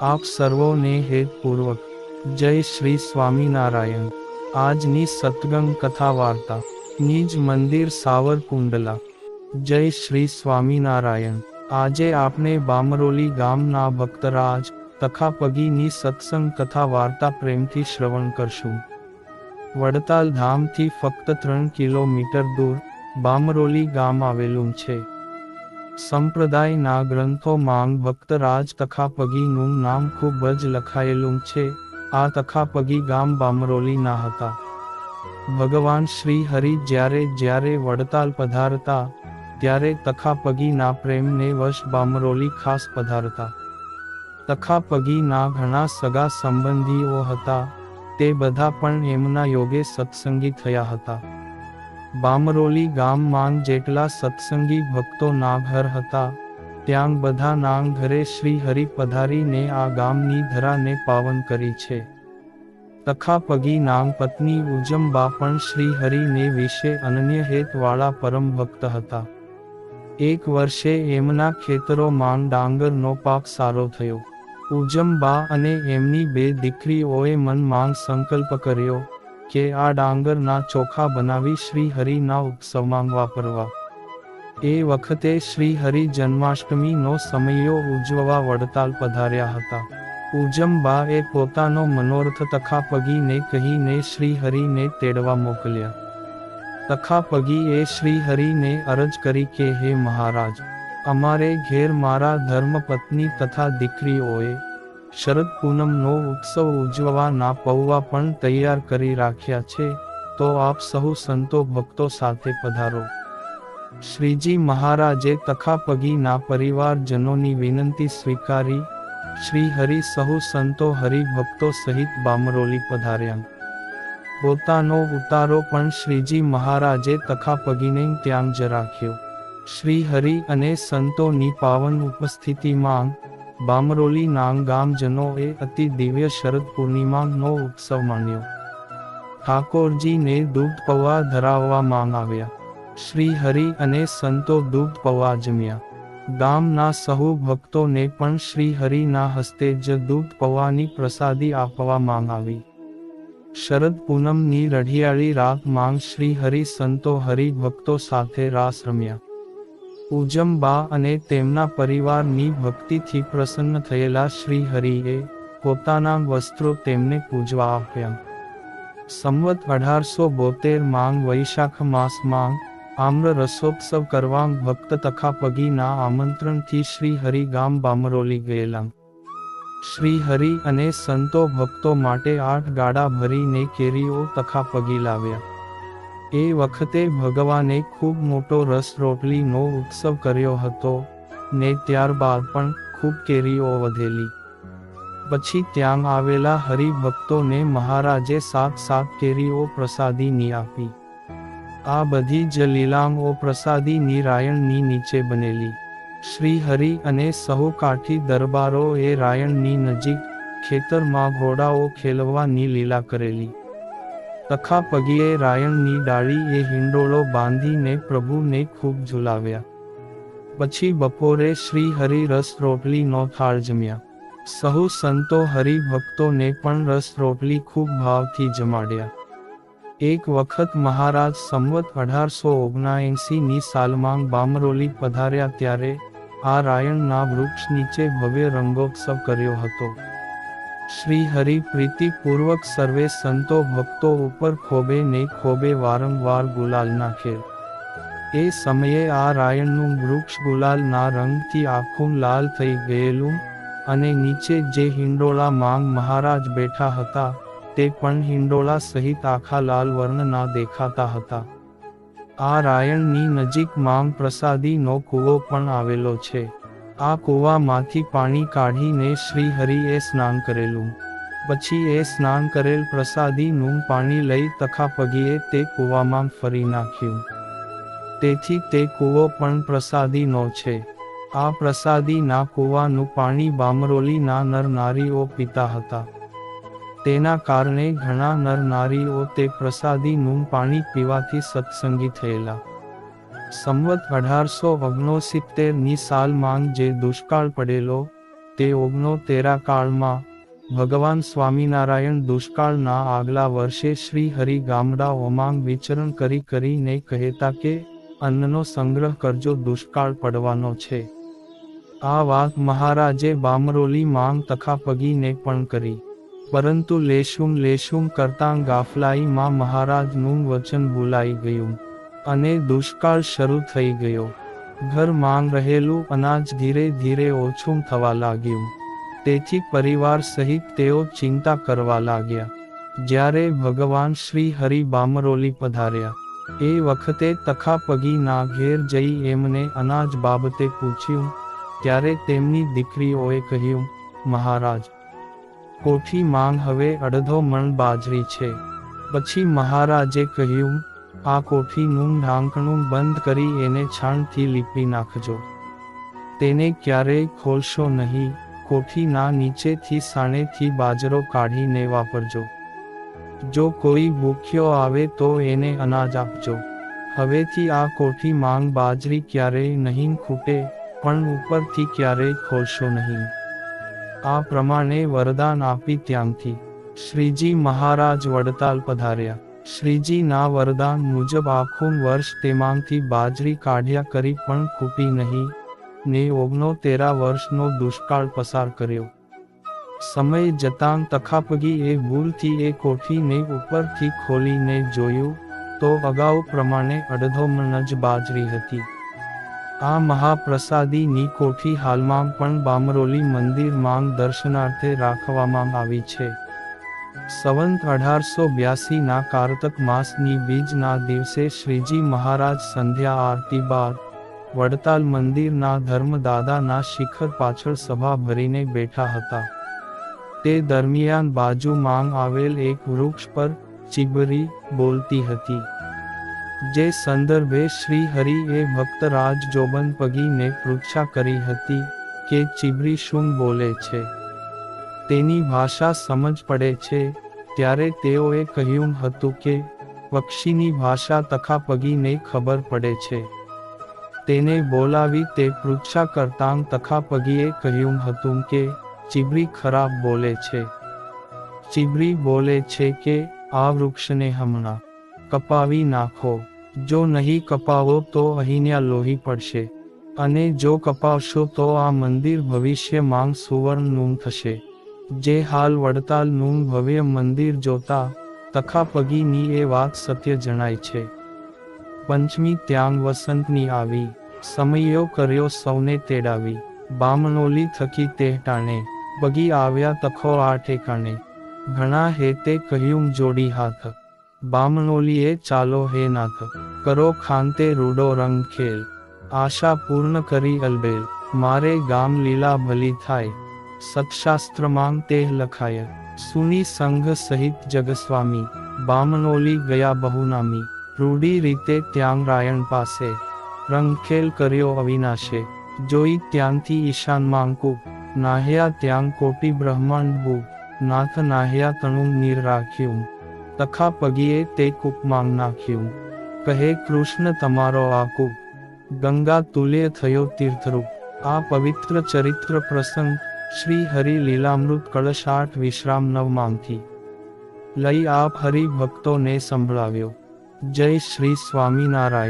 આપ સર્વોને હેતપૂર્વક જય શ્રી સ્વામિનારાયણ. આજની સતગંગ કથા વાર્તા. નિજ મંદિર સાવરકુંડલા. જય શ્રી સ્વામિનારાયણ. આજે આપણે બામરોલી ગામના ભક્તરાજ તખાપગીની સત્સંગ કથા વાર્તા પ્રેમથી શ્રવણ કરશું. વડતાલ ધામથી ફક્ત ત્રણ કિલોમીટર દૂર બામરોલી ગામ આવેલું છે. સંપ્રદાયના ગ્રંથોમાં ભક્તરાજ તખાપગીનું નામ ખૂબ જ લખાયેલું છે. આ તખાપગી ગામ બામરોલીના હતા. ભગવાન શ્રી હરિ જ્યારે જ્યારે વડતાલ પધારતા, ત્યારે તખાપગીના પ્રેમને વશ બામરોલી ખાસ પધારતા. તખાપગીના ઘણા સગા સંબંધીઓ હતા, તે બધા પણ એમના યોગે સત્સંગી થયા હતા. બામરોલી ગામમાં જેટલા સત્સંગી ભક્તો ના હતા, ત્યાં બધા નાંગ ઘરે શ્રી હરિ પધારીને આ ગામની ધરાને પાવન કરી છે. તખાપગી નામ પત્ની ઉજમબા પણ શ્રી હરિને વિશે અનન્ય હેતવાળા પરમ ભક્ત હતા. એક વર્ષે એમના ખેતરોમાં ડાંગરનો પાક સારો થયો. ઉજમબા અને એમની બે દીકરીઓએ મનમાં સંકલ્પ કર્યો કે આ ડાંગરના ચોખા બનાવી શ્રી હરિના ઉત્સવમાં વાપરવા. એ વખતે શ્રી હરિ જન્માષ્ટમીનો સમયો ઉજવવા વડતાલ પધાર્યા હતા. ઉજમબા એ પોતાનો મનોરથ તખાપગીને કહીને શ્રી હરિને તેડવા મોકલ્યા. તખાપગી એ શ્રી હરિને અરજ કરી કે, હે મહારાજ, અમારે ઘેર મારા ધર્મપત્ની તથા દીકરીઓએ શરદ પૂનમનો ઉત્સવ ઉજવવા ના પૌવા પણ તૈયાર કરી રાખ્યા છે, તો આપ સહુ સંતો ભક્તો સાથે પધારો. શ્રીજી મહારાજે તખાપગીના પરિવારજનોની વિનંતી સ્વીકારી, શ્રી હરિ સહુ સંતો હરિભક્તો સહિત બામરોલી પધાર્યા. પોતાનો ઉતારો પણ શ્રીજી મહારાજે તખાપગીને ત્યાં જ રાખ્યો. શ્રી હરિ અને સંતોની પાવન ઉપસ્થિતિમાં બામરોલી નામ ગામજનોએ અતિ દિવ્ય શરદ પૂર્ણિમાનો ઉત્સવ માન્યો. ઠાકોરજીને દૂધ પૌવા ધરાવવામાં આવ્યા શ્રી હરિ અને સંતો દૂધ પૌવા જમ્યા. ગામના સહુ ભક્તોને પણ શ્રી હરિના હસ્તે જ દૂધ પૌવાની પ્રસાદી આપવામાં આવી શરદ પૂનમની રઢિયાળી રાત માંગ શ્રી હરિ સંતો હરિભક્તો સાથે રાસ રમ્યા. ઉજમબા અને તેમના પરિવારની ભક્તિથી પ્રસન્ન થયેલા શ્રી હરિએ પોતાના વસ્ત્રો તેમને પૂજવા આપ્યા. સંવત અઢારસો બોતેર માંગ વૈશાખ માસ માંગ આમ્ર રસોત્સવ કરવા ભક્ત તખાપગીના આમંત્રણથી શ્રી હરિ ગામ બામરોલી ગયેલા. શ્રી હરિ અને સંતો ભક્તો માટે આઠ ગાડા ભરીને કેરીઓ તખાપગી લાવ્યા. એ વખતે ભગવાને ખૂબ મોટો રસ રોટલીનો ઉત્સવ કર્યો હતો, ને ત્યારબાદ પણ ખૂબ કેરીઓ વધેલી. પછી ત્યાં આવેલા હરિભક્તોને મહારાજે સાત સાત કેરીઓ પ્રસાદીની આપી. આ બધી જ લીલાંગો પ્રસાદી રાયણની નીચે બનેલી. શ્રી હરિ અને સહુ કાઠી દરબારોએ રાયણની નજીક ખેતરમાં ઘોડાઓ ખેલવાની લીલા કરેલી. તખા પગીએ રાયણની ડાળી એ હિંડોળો બાંધીને પ્રભુને ખૂબ ઝુલાવ્યા. પછી બપોરે શ્રી હરિ રસ રોટલીનો થાળ જમ્યા. સહુ સંતો હરિભક્તોને પણ રસ રોટલી ખૂબ ભાવથી જમાડ્યા. એક વખત મહારાજ સંવત અઢારસો ઓગણએંસીની સાલમાં બામરોલી પધાર્યા ત્યારે આ રાયણના વૃક્ષ નીચે ભવ્ય રંગોત્સવ કર્યો હતો. શ્રી હરિ પ્રીતિપૂર્વક સર્વે સંતો ભક્તો ઉપર ખોબે ને ખોબે વારંવાર ગુલાલ નાખે. એ સમયે આ રાયણનું વૃક્ષ ગુલાલના રંગથી આખું લાલ થઈ ગયેલું અને નીચે જે હિંડોળા માંગ મહારાજ બેઠા હતા, તે પણ હિંડોળા સહિત આખા લાલ વર્ણના દેખાતા હતા. આ રાયણની નજીક માંગ પ્રસાદીનો કૂવો પણ આવેલો છે. આ કૂવામાંથી પાણી કાઢીને શ્રી હરિએ સ્નાન કરેલું. પછી એ સ્નાન કરેલ પ્રસાદીનું પાણી લઈ તખા પગીએ તે કૂવામાં ફરી નાખ્યું. તેથી તે કૂવો પણ પ્રસાદીનો છે. આ પ્રસાદીના કૂવાનું પાણી બામરોલીના નર નારીઓ પીતા હતા. તેના કારણે ઘણા નર નારીઓ તે પ્રસાદીનું પાણી પીવાથી સત્સંગી થયેલા. સંવત અઢારસો ઓગણસિત્તેરની સાલમાં જે દુષ્કાળ પડેલો, તે ઓગણો તેરા કાળમાં, ભગવાન સ્વામિનારાયણ દુષ્કાળના આગલા વર્ષે શ્રી હરિ ગામડા ઓમાંગ વિચરણ કરી કરીને કહેતા કે, અન્નનો સંગ્રહ કરજો, દુષ્કાળ પડવાનો છે. આ વાત મહારાજે બામરોલી માંગ તખાપગીને પણ કરી. પરંતુ લેશુમ લેશુમ કરતાં ગાફલાઈમાં મહારાજનું વચન ભૂલાઈ ગયું. અને દુષ્કાળ શરૂ થઈ ગયો. ઘર માંગ રહેલું અનાજ ધીરે ધીરે ઓછું થવા લાગ્યું. તેથી પરિવાર સહિત તેઓ ચિંતા કરવા લાગ્યા. જ્યારે ભગવાન શ્રી હરિ બામરોલી પધાર્યા. એ વખતે તખાપગીના ઘેર જઈ એમને અનાજ બાબતે પૂછ્યું. ત્યારે તેમની દીકરીઓએ કહ્યું, મહારાજ, કોઠી માંગ હવે અડધો મણ બાજરી છે. પછી મહારાજે કહ્યું આ કોઠીનું ઢાંકણું બંધ કરી એને છાણથી લીપી નાખજો. તેને ક્યારેય ખોલશો નહીં, કોઠીના નીચેથી સાણેથી બાજરો કાઢીને વાપરજો. જો કોઈ ભૂખ્યો આવે તો એને અનાજ આપજો. હવેથી આ કોઠી માંગ બાજરી ક્યારેય નહીં ખૂટે, પણ ઉપરથી ક્યારેય ખોલશો નહીં. આ પ્રમાણે વરદાન આપી ત્યાંથી. શ્રીજી મહારાજ વડતાલ પધાર્યા. શ્રીજીના વરદાન મુજબ આખું વર્ષ તેમાંથી બાજરી કાઢ્યા કરી પણ ખૂટી નહીં. ને ઓગણો તેરા વર્ષનો દુષ્કાળ પસાર કર્યો. સમય જતાં તખાપગી એ ભૂલથી એ કોઠીને ઉપરથી ખોલીને જોયું તો અગાઉ પ્રમાણે અડધો મણ જ બાજરી હતી. આ મહાપ્રસાદીની કોઠી હાલમાં પણ બામરોલી મંદિરમાં દર્શનાર્થે રાખવામાં આવી છે. સંવંત અઢારસો બ્યાસીના કારતક માસની બીજના દિવસે શ્રીજી મહારાજ સંધ્યા આરતી બાદ વડતાલ મંદિરના ધર્મદાદાના શિખર પાછળ સભા ભરીને બેઠા હતા. તે દરમિયાન બાજુ માંગ આવેલ એક વૃક્ષ પર ચીબરી બોલતી હતી. જે સંદર્ભે શ્રી હરિએ ભક્તરાજ જોબન પગીને પૃચ્છા કરી હતી કે ચીબરી શું બોલે છે? તેની ભાષા સમજ પડે છે ત્યારે તેઓએ કહ્યું હતું કે પક્ષીની ભાષા તખા પગીને ખબર પડે છે. તેને બોલાવી તે પૃચ્છા કરતાં તખા પગીએ કહ્યું હતું કે, ચીબરી ખરાબ બોલે છે. ચીબરી બોલે છે કે, આ વૃક્ષને હમણાં કપાવી નાખો. જો નહીં કપાવો તો અહીંયા લોહી પડશે. અને જો કપાવશો તો આ મંદિર ભવિષ્યમાં સુવર્ણનું થશે. જે હાલ વડતાલનું ભવ્ય મંદિર જોતા તખા પગીની એ વાત સત્ય જણાય છે. પંચમી ત્યાંગ વસંતની આવી, સમયો કર્યો સૌને તેડાવી, બામણોલી થકી તે ટાણે, પગી આવ્યા તખો આ ઠેકાણે. ઘણા હેતે કહ્યું જોડી હાથ, બામણોલીએ ચાલો હે નાથ, કરો ખાંતે રૂડો રંગ ખેલ. આશા પૂર્ણ કરી અલબેલ, મારે ગામ લીલા ભલી થાય સત્શાસ્ત્રમાં તે લખાય. સુની સંઘ સહિત જગસ્વામી, બામનોલી ગયા બહુનામી. રૂઢી રીતે ત્યાં રાયણ પાસે. રંગખેલ કર્યો અવિનાશે. જોઈ ત્યાંથી ઈશાન માંકુ નાહ્યા ત્યાં કોટી બ્રહ્માંડ ભૂ નાથ નાહ્યા તણું નીર રાખ્યું. તખા પગીએ તે કૂપમાં નાખ્યું. કહે, કૃષ્ણ, તમારો આ કૂપ. ગંગા તુલ્ય થયો તીર્થરૂપ. આ પવિત્ર ચરિત્ર પ્રસંગ શ્રી હરિ લીલામૃત કળશ આઠ વિશ્રામ નવમાંથી. લઈ આપ હરિભક્તોને સંભળાવ્યો. જય શ્રી સ્વામિનારાયણ.